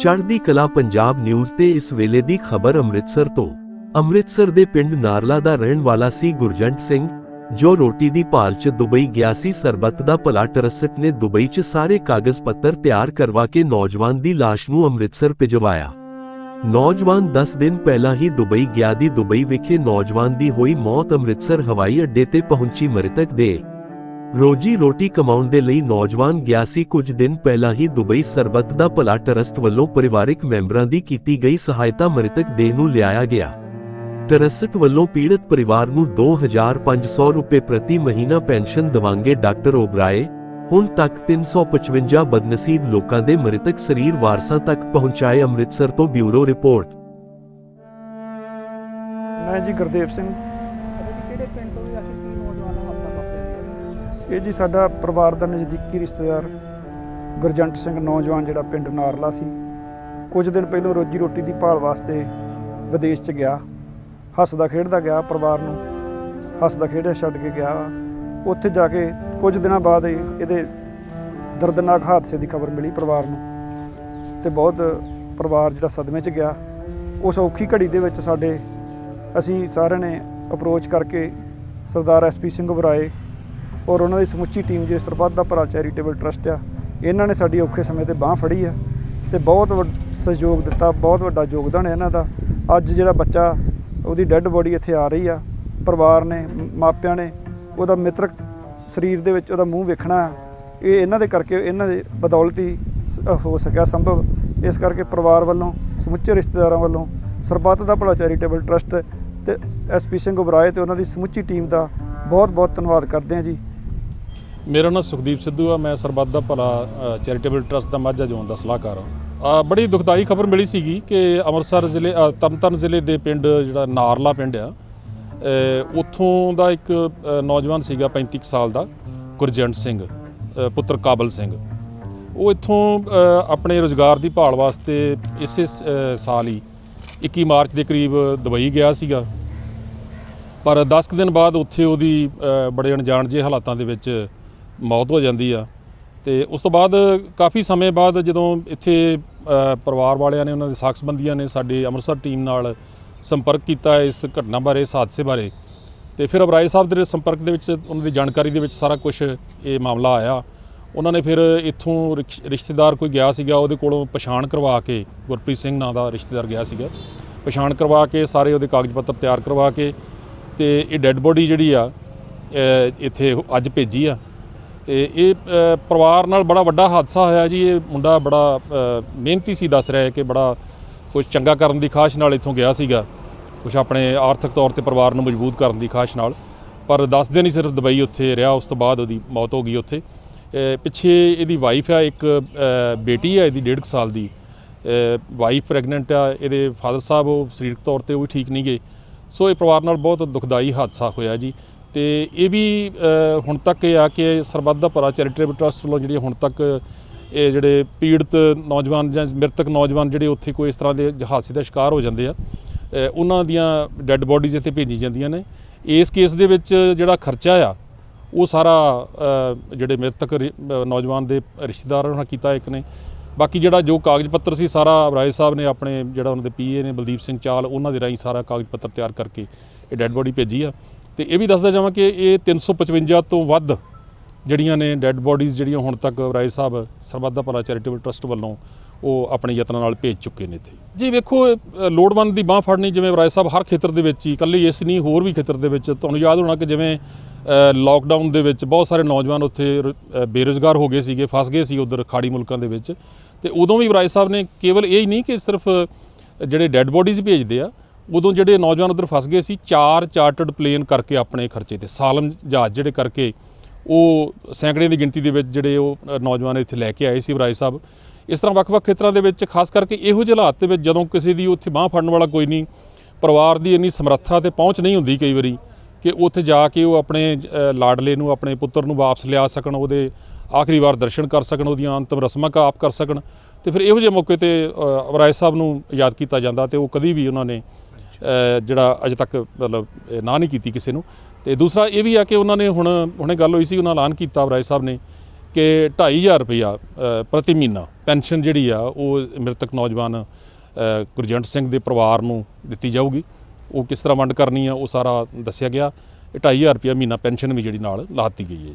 ਚੜ੍ਹਦੀ ਕਲਾ ਪੰਜਾਬ ਨਿਊਜ਼ ਤੇ ਇਸ ਵੇਲੇ ਦੀ ਖਬਰ ਅੰਮ੍ਰਿਤਸਰ ਤੋਂ। ਅੰਮ੍ਰਿਤਸਰ ਦੇ ਪਿੰਡ ਨਾਰਲਾ ਦਾ ਰਹਿਣ ਵਾਲਾ ਸੀ ਗੁਰਜੰਟ ਸਿੰਘ, ਜੋ ਰੋਟੀ ਦੀ ਭਾਲ 'ਚ ਦੁਬਈ ਗਿਆ ਸੀ। ਸਰਬੱਤ ਦਾ ਭਲਾ ਟਰਸਟ ਨੇ ਦੁਬਈ 'ਚ ਸਾਰੇ ਕਾਗਜ਼ ਪੱਤਰ ਤਿਆਰ ਕਰਵਾ ਕੇ ਨੌਜਵਾਨ ਦੀ ਲਾਸ਼ ਨੂੰ ਅੰਮ੍ਰਿਤਸਰ ਭਿਜਵਾਇਆ। ਨੌਜਵਾਨ 10 ਦਿਨ ਪਹਿਲਾਂ ਹੀ ਦੁਬਈ ਗਿਆ। ਦੀ ਦੁਬਈ ਵਿਖੇ ਨੌਜਵਾਨ ਦੀ ਹੋਈ ਮੌਤ ਅੰਮ੍ਰਿਤਸਰ ਹਵਾਈ ਅੱਡੇ ਤੇ ਪਹੁੰਚੀ ਮ੍ਰਿਤਕ ਦੇ ਰੋਜੀ ਰੋਟੀ ਕਮਾਉਣ ਦੇ ਲਈ ਨੌਜਵਾਨ ਗਿਆ ਸੀ। ਕੁਝ ਦਿਨ ਪਹਿਲਾਂ ਹੀ ਦੁਬਈ ਸਰਬੱਤ ਦਾ ਭਲਾ ਟਰਸਟ ਵੱਲੋਂ ਪਰਿਵਾਰਕ ਮੈਂਬਰਾਂ ਦੀ ਕੀਤੀ ਗਈ ਸਹਾਇਤਾ ਮ੍ਰਿਤਕ ਦੇਹ ਨੂੰ ਲਿਆਇਆ ਗਿਆ। ਟਰਸਟ ਵੱਲੋਂ ਪੀੜਤ ਪਰਿਵਾਰ ਨੂੰ 2500 ਰੁਪਏ ਪ੍ਰਤੀ ਮਹੀਨਾ ਪੈਨਸ਼ਨ ਦਵਾਂਗੇ ਡਾਕਟਰ ਓਬਰਾਏ। ਹੁਣ ਤੱਕ 355 ਬਦਨਸੀਬ ਲੋਕਾਂ ਦੇ ਮ੍ਰਿਤਕ ਸਰੀਰ ਵਾਰਸਾਂ ਤੱਕ ਪਹੁੰਚਾਏ ਅੰਮ੍ਰਿਤਸਰ ਤੋਂ ਬਿਊਰੋ ਰਿਪੋਰਟ। ਮੈਂ ਜੀ ਗੁਰਦੇਵ ਸਿੰਘ। ਕਿਹੜੇ ਪਿੰਡ ਤੋਂ ਆਖਿਰ ਕੀ ਨੌਜਵਾਨ ਇਹ ਜੀ ਸਾਡਾ ਪਰਿਵਾਰ ਦਾ ਨਜ਼ਦੀਕੀ ਰਿਸ਼ਤੇਦਾਰ ਗੁਰਜੰਟ ਸਿੰਘ ਨੌਜਵਾਨ ਜਿਹੜਾ ਪਿੰਡ ਨਾਰਲਾ ਸੀ। ਕੁਝ ਦਿਨ ਪਹਿਲਾਂ ਰੋਜੀ ਰੋਟੀ ਦੀ ਭਾਲ ਵਾਸਤੇ ਵਿਦੇਸ਼ 'ਚ ਗਿਆ। ਹੱਸਦਾ ਖੇਡਦਾ ਗਿਆ ਪਰਿਵਾਰ ਨੂੰ। ਹੱਸਦਾ ਖੇਡਿਆ ਛੱਡ ਕੇ ਗਿਆ। ਉੱਥੇ ਜਾ ਕੇ ਕੁਝ ਦਿਨਾਂ ਬਾਅਦ ਇਹਦੇ ਦਰਦਨਾਕ ਹਾਦਸੇ ਦੀ ਖਬਰ ਮਿਲੀ ਪਰਿਵਾਰ ਨੂੰ। ਤੇ ਬਹੁਤ ਪਰਿਵਾਰ ਜਿਹੜਾ ਸਦਮੇ 'ਚ ਗਿਆ। ਉਸ ਔਖੀ ਘੜੀ ਦੇ ਵਿੱਚ ਸਾਡੇ ਅਸੀਂ ਸਾਰਿਆਂ ਨੇ ਅਪਰੋਚ ਕਰਕੇ ਸਰਦਾਰ ਐਸਪੀ ਸਿੰਘ ਬਰਾਏ ਔਰ ਉਹਨਾਂ ਦੀ ਸਮੁੱਚੀ ਟੀਮ ਜੇ ਸਰਬੱਤ ਦਾ ਭਰਾ ਚੈਰੀਟੇਬਲ ਟਰਸਟ ਆ, ਇਹਨਾਂ ਨੇ ਸਾਡੀ ਔਖੇ ਸਮੇਂ ਤੇ ਬਾਹ ਫੜੀ ਆ ਤੇ ਬਹੁਤ ਵੱਡ- ਸਹਿਯੋਗ ਦਿੱਤਾ, ਬਹੁਤ ਵੱਡਾ ਯੋਗਦਾਨ ਹੈ ਇਹਨਾਂ ਦਾ ਅੱਜ ਜਿਹੜਾ ਬੱਚਾ, ਉਹਦੀ ਡੈੱਡ ਬੋਡੀ ਇੱਥੇ ਆ ਰਹੀ ਆ, ਪਰਿਵਾਰ ਨੇ, ਮ- ਮਾਪਿਆਂ ਨੇ, ਉਹਦਾ ਮਿੱਤਰਕ ਸਰੀਰ ਦੇ ਵਿੱਚ ਉਹਦਾ ਮੂੰਹ ਵੇਖਣਾ ਆ। ਇਹ ਇਹਨਾਂ ਦੇ ਕਰਕੇ ਇਹਨਾਂ ਦੇ ਬਦੌਲਤ ਹੀ ਹੋ ਸਕਿਆ ਸੰਭਵ ਇਸ ਕਰਕੇ ਪਰਿਵਾਰ ਵੱਲੋਂ, ਸਮੁੱਚੇ ਰਿਸ਼ਤੇਦਾਰਾਂ ਵੱਲੋਂ ਸਰਬੱਤ ਦਾ ਭਲਾ ਚੈਰੀਟੇਬਲ ਟਰਸਟ ਤੇ ਐਸਪੀ ਸਿੰਘ ਉਬਰਾਏ ਤੇ ਉਹਨਾਂ ਦੀ ਸਮੁੱਚੀ ਟੀਮ ਦਾ ਬਹੁਤ ਬਹੁਤ ਧੰਨਵਾਦ ਕਰਦੇ ਹਾਂ ਜੀ ਮੇਰਾ ਨਾਮ ਸੁਖਦੀਪ ਸਿੱਧੂ ਆ, ਮੈਂ ਸਰਬੱਤ ਦਾ ਭਲਾ ਚੈਰੀਟੇਬਲ ਟਰਸਟ ਦਾ ਮਾਝਾ ਜ਼ੋਨ ਦਾ ਸਲਾਹਕਾਰ ਹਾਂ। ਬੜੀ ਦੁਖਦਾਈ ਖਬਰ ਮਿਲੀ ਸੀਗੀ ਕਿ ਅੰਮ੍ਰਿਤਸਰ ਜ਼ਿਲ੍ਹੇ ਤਰਨਤਾਰਨ ਜ਼ਿਲ੍ਹੇ ਦੇ ਪਿੰਡ ਜਿਹੜਾ ਨਾਰਲਾ ਪਿੰਡ ਆ ਉੱਥੋਂ ਦਾ ਇੱਕ ਨੌਜਵਾਨ ਸੀਗਾ 35 ਕੁ ਸਾਲ ਦਾ, ਗੁਰਜੰਟ ਸਿੰਘ ਪੁੱਤਰ ਕਾਬਲ ਸਿੰਘ। ਉਹ ਇੱਥੋਂ ਆਪਣੇ ਰੋਜ਼ਗਾਰ ਦੀ ਭਾਲ ਵਾਸਤੇ ਇਸੇ ਸਾਲ ਹੀ 21 ਮਾਰਚ ਦੇ ਕਰੀਬ ਦੁਬਈ ਗਿਆ ਸੀਗਾ। ਪਰ 10 ਕੁ ਦਿਨ ਬਾਅਦ ਉੱਥੇ ਉਹਦੀ ਬੜੇ ਅਣਜਾਣ ਜਿਹੇ ਹਾਲਾਤਾਂ ਦੇ ਵਿੱਚ ਮੌਤ ਹੋ ਜਾਂਦੀ ਆ। ਤੇ ਉਸ ਤੋਂ ਬਾਅਦ ਕਾਫੀ ਸਮੇਂ ਬਾਅਦ ਜਦੋਂ ਇੱਥੇ ਪਰਿਵਾਰ ਵਾਲਿਆਂ ਨੇ ਉਹਨਾਂ ਦੇ ਸਾਖ ਸੰਬੰਧੀਆਂ ਨੇ ਸਾਡੇ ਅੰਮ੍ਰਿਤਸਰ ਟੀਮ ਨਾਲ ਸੰਪਰਕ ਕੀਤਾ ਇਸ ਘਟਨਾ ਬਾਰੇ, ਇਸ ਹਾਦਸੇ ਬਾਰੇ। ਤੇ ਫਿਰ ਅਬਰਾਏ ਸਾਹਿਬ ਦੇ ਸੰਪਰਕ ਦੇ ਵਿੱਚ, ਉਹਨਾਂ ਦੀ ਜਾਣਕਾਰੀ ਦੇ ਵਿੱਚ ਸਾਰਾ ਕੁਝ ਇਹ ਮਾਮਲਾ ਆਇਆ। ਉਹਨਾਂ ਨੇ ਫਿਰ ਇੱਥੋਂ ਰਿਸ਼- ਰਿਸ਼ਤੇਦਾਰ ਕੋਈ ਗਿਆ ਸੀਗਾ, ਉਹਦੇ ਕੋਲੋਂ ਪਛਾਣ ਕਰਵਾ ਕੇ, ਗੁਰਪ੍ਰੀਤ ਸਿੰਘ ਨਾਂ ਦਾ ਰਿਸ਼ਤੇਦਾਰ ਗਿਆ ਸੀਗਾ। ਪਛਾਣ ਕਰਵਾ ਕੇ, ਸਾਰੇ ਉਹਦੇ ਕਾਗਜ਼ ਪੱਤਰ ਤਿਆਰ ਕਰਵਾ ਕੇ, ਤੇ ਇਹ ਡੈੱਡ ਬੋਡੀ ਜਿਹੜੀ ਆ ਇੱਥੇ ਅੱਜ ਭੇਜੀ ਆ। ਤੇ ਇਹ ਪਰਿਵਾਰ ਨਾਲ ਬੜਾ ਵੱਡਾ ਹਾਦਸਾ ਹੋਇਆ ਜੀ। ਇਹ ਮੁੰਡਾ ਬੜਾ ਮਿਹਨਤੀ ਸੀ, ਦੱਸ ਰਿਹਾ ਹੈ ਕਿ ਬੜਾ ਕੁਝ ਚੰਗਾ ਕਰਨ ਦੀ ਖਾਸ਼ ਨਾਲ ਇੱਥੋਂ ਗਿਆ ਸੀਗਾ। ਕੁਝ ਆਪਣੇ ਆਰਥਿਕ ਤੌਰ ਤੇ ਪਰਿਵਾਰ ਨੂੰ ਮਜ਼ਬੂਤ ਕਰਨ ਦੀ ਖਾਸ਼ ਨਾਲ। ਪਰ 10 ਦਿਨ ਹੀ ਸਿਰਫ ਦੁਬਈ ਉੱਥੇ ਰਿਹਾ, ਉਸ ਤੋਂ ਬਾਅਦ ਉਹਦੀ ਮੌਤ ਹੋ ਗਈ ਉੱਥੇ। ਪਿੱਛੇ ਇਹਦੀ ਵਾਈਫ ਆ, ਇੱਕ ਬੇਟੀ ਆ, ਇਹਦੀ 1.5 ਸਾਲ ਦੀ। ਵਾਈਫ ਪ੍ਰੈਗਨੈਂਟ ਆ, ਇਹਦੇ ਫਾਦਰ ਸਾਹਿਬ ਉਹ ਸਰੀਰਕ ਤੌਰ ਤੇ ਉਹ ਵੀ ਠੀਕ ਨਹੀਂ ਗਏ। ਸੋ ਇਹ ਪਰਿਵਾਰ ਨਾਲ ਬਹੁਤ ਦੁਖਦਾਈ ਹਾਦਸਾ ਹੋਇਆ ਜੀ। ਤੇ ਇਹ ਵੀ ਹੁਣ ਤੱਕ ਇਹ ਆ ਕਿ ਸਰਬੱਤ ਦਾ ਭਰਾ ਚੈਰੀਟੇਬਲ ਟਰਸਟ ਵੱਲੋਂ ਜਿਹੜੀ ਹੁਣ ਤੱਕ ਇਹ ਜਿਹੜੇ ਪੀੜਤ ਨੌਜਵਾਨ ਜਾਂ ਮ੍ਰਿਤਕ ਨੌਜਵਾਨ ਜਿਹੜੇ ਉੱਥੇ ਕੋਈ ਇਸ ਤਰ੍ਹਾਂ ਦੇ ਹਾਦਸੇ ਦਾ ਸ਼ਿਕਾਰ ਹੋ ਜਾਂਦੇ ਆ ਉਹਨਾਂ ਦੀਆਂ ਡੈੱਡ ਬੋਡੀਜ਼ ਇੱਥੇ ਭੇਜੀ ਜਾਂਦੀਆਂ ਨੇ। ਇਸ ਕੇਸ ਦੇ ਵਿੱਚ ਜਿਹੜਾ ਖਰਚਾ ਆ, ਉਹ ਸਾਰਾ ਜਿਹੜੇ ਮ੍ਰਿਤਕ ਰਿ- ਨੌਜਵਾਨ ਦੇ ਰਿਸ਼ਤੇਦਾਰਾਂ ਨਾਲ ਕੀਤਾ ਇੱਕ ਨੇ। ਬਾਕੀ ਜਿਹੜਾ ਜੋ ਕਾਗਜ਼ ਪੱਤਰ ਸੀ, ਸਾਰਾ ਰਾਏ ਸਾਹਿਬ ਨੇ ਆਪਣੇ ਜਿਹੜਾ ਉਹਨਾਂ ਦੇ ਪੀਏ ਨੇ ਬਲਦੀਪ ਸਿੰਘ ਚਾਲ, ਉਹਨਾਂ ਦੇ ਰਾਹੀਂ ਸਾਰਾ ਕਾਗਜ਼ ਪੱਤਰ ਤਿਆਰ ਕਰਕੇ ਇਹ ਡੈੱਡ ਬੋਡੀ ਭੇਜੀ ਆ। ਤੇ ਇਹ ਵੀ ਦੱਸਦਾ ਜਾਵਾਂ ਕਿ ਇਹ 355 ਤੋਂ ਵੱਧ ਜਿਹੜੀਆਂ ਨੇ ਡੈੱਡ ਬੋਡੀਜ਼ ਜਿਹੜੀਆਂ ਹੁਣ ਤੱਕ ਰਾਏ ਸਾਹਿਬ ਸਰਬੱਧਾ ਭਲਾ ਚੈਰੀਟੇਬਲ ਟਰਸਟ ਵੱਲੋਂ ਉਹ ਆਪਣੇ ਯਤਨਾਂ ਨਾਲ ਭੇਜ ਚੁੱਕੇ ਨੇ ਇੱਥੇ। ਜੀ ਵੇਖੋ ਲੋੜਵੰਦ ਦੀ ਬਾਹ ਫੜਨੀ ਜਿਵੇਂ ਰਾਏ ਸਾਹਿਬ ਹਰ ਖੇਤਰ ਦੇ ਵਿੱਚ ਹੀ, ਇਕੱਲੇ ਇਸ ਨਹੀਂ, ਹੋਰ ਵੀ ਖੇਤਰ ਦੇ ਵਿੱਚ, ਤੁਹਾਨੂੰ ਯਾਦ ਹੋਣਾ ਕਿ ਜਿਵੇਂ ਲਾਕਡਾਊਨ ਦੇ ਵਿੱਚ ਬਹੁਤ ਸਾਰੇ ਨੌਜਵਾਨ ਉੱਥੇ ਰ- ਬੇਰੁਜ਼ਗਾਰ ਹੋ ਗਏ ਸੀਗੇ, ਫਸ ਗਏ ਸੀ ਉਧਰ ਖਾੜੀ ਮੁਲਕਾਂ ਦੇ ਵਿੱਚ। ਤੇ ਉਦੋਂ ਵੀ ਰਾਏ ਸਾਹਿਬ ਨੇ ਕੇਵਲ ਇਹ ਹੀ ਨਹੀਂ ਕਿ ਸਿਰਫ ਜਿਹੜੇ ਡੈੱਡ ਬੋਡੀਜ਼ ਭੇਜਦੇ ਆ ਉਦੋਂ ਜਿਹੜੇ ਨੌਜਵਾਨ ਉਧਰ ਫਸ ਗਏ ਸੀ, ਚਾਰ ਚਾਰਟਰਡ ਪਲੇਨ ਕਰਕੇ ਆਪਣੇ ਖਰਚੇ ਤੇ ਸਾਲਮ ਜਹਾਜ਼ ਜਿਹੜੇ ਕਰਕੇ ਉਹ ਸੈਂਕੜੇ ਦੀ ਗਿਣਤੀ ਦੇ ਵਿੱਚ ਜਿਹੜੇ ਉਹ ਨੌਜਵਾਨ ਇੱਥੇ ਲੈ ਕੇ ਆਏ ਸੀ ਰਾਏ ਸਾਹਿਬ। ਇਸ ਤਰ੍ਹਾਂ ਵੱਖ-ਵੱਖ ਖੇਤਰਾਂ ਦੇ ਵਿੱਚ ਖਾਸ ਕਰਕੇ ਇਹੋ ਜਿਹੇ ਹਾਲਾਤ ਦੇ ਵਿੱਚ ਜਦੋਂ ਕਿਸੇ ਦੀ ਉੱਥੇ ਬਾਹ ਫੜਨ ਵਾਲਾ ਕੋਈ ਨਹੀਂ, ਪਰਿਵਾਰ ਦੀ ਇੰਨੀ ਸਮਰੱਥਾ ਤੇ ਪਹੁੰਚ ਨਹੀਂ ਹੁੰਦੀ ਕਈ ਵਾਰੀ ਕਿ ਉੱਥੇ ਜਾ ਕੇ ਉਹ ਆਪਣੇ ਲਾਡਲੇ ਨੂੰ, ਆਪਣੇ ਪੁੱਤਰ ਨੂੰ ਵਾਪਸ ਲਿਆ ਸਕਣ, ਉਹਦੇ ਆਖਰੀ ਵਾਰ ਦਰਸ਼ਨ ਕਰ ਸਕਣ, ਉਹਦੀਆਂ ਅੰਤਮ ਰਸਮਾਂ ਕਾ ਆਪ ਕਰ ਸਕਣ। ਤੇ ਫਿਰ ਇਹੋ ਜਿਹੇ ਮੌਕੇ ਤੇ ਰਾਏ ਸਾਹਿਬ ਨੂੰ ਯਾਦ ਕੀਤਾ ਜਾਂਦਾ ਤੇ ਉਹ ਕਦੀ ਵੀ ਉਹਨਾਂ ਨੇ ਜਿਹੜਾ ਅਜੇ ਤੱਕ ਮਤਲਬ ਨਾ ਨਹੀਂ ਕੀਤੀ ਕਿਸੇ ਨੂੰ। ਤੇ ਦੂਸਰਾ ਇਹ ਵੀ ਆ ਕਿ ਉਹਨਾਂ ਨੇ ਹੁਣ ਹੁਣੇ ਗੱਲ ਹੋਈ ਸੀ ਉਹਨਾਂ ਐਲਾਨ ਕੀਤਾ ਰਾਏ ਸਾਹਿਬ ਨੇ ਕਿ 2500 ਰੁਪਇਆ ਅ, ਪ੍ਰਤੀ ਮਹੀਨਾ ਪੈਨਸ਼ਨ ਜਿਹੜੀ ਆ ਉਹ ਮ੍ਰਿਤਕ ਨੌਜਵਾਨ ਗੁਰਜੰਟ ਸਿੰਘ ਦੇ ਪਰਿਵਾਰ ਨੂੰ ਦਿੱਤੀ ਜਾਊਗੀ। ਉਹ ਕਿਸ ਤਰ੍ਹਾਂ ਵੰਡ ਕਰਨੀ ਆ ਉਹ ਸਾਰਾ ਦੱਸਿਆ ਗਿਆ। ਇਹ 2500 ਰੁਪਇਆ ਮਹੀਨਾ ਪੈਨਸ਼ਨ ਵੀ ਜਿਹੜੀ ਨਾਲ ਲਾ ਦਿੱਤੀ ਗਈ ਹੈ।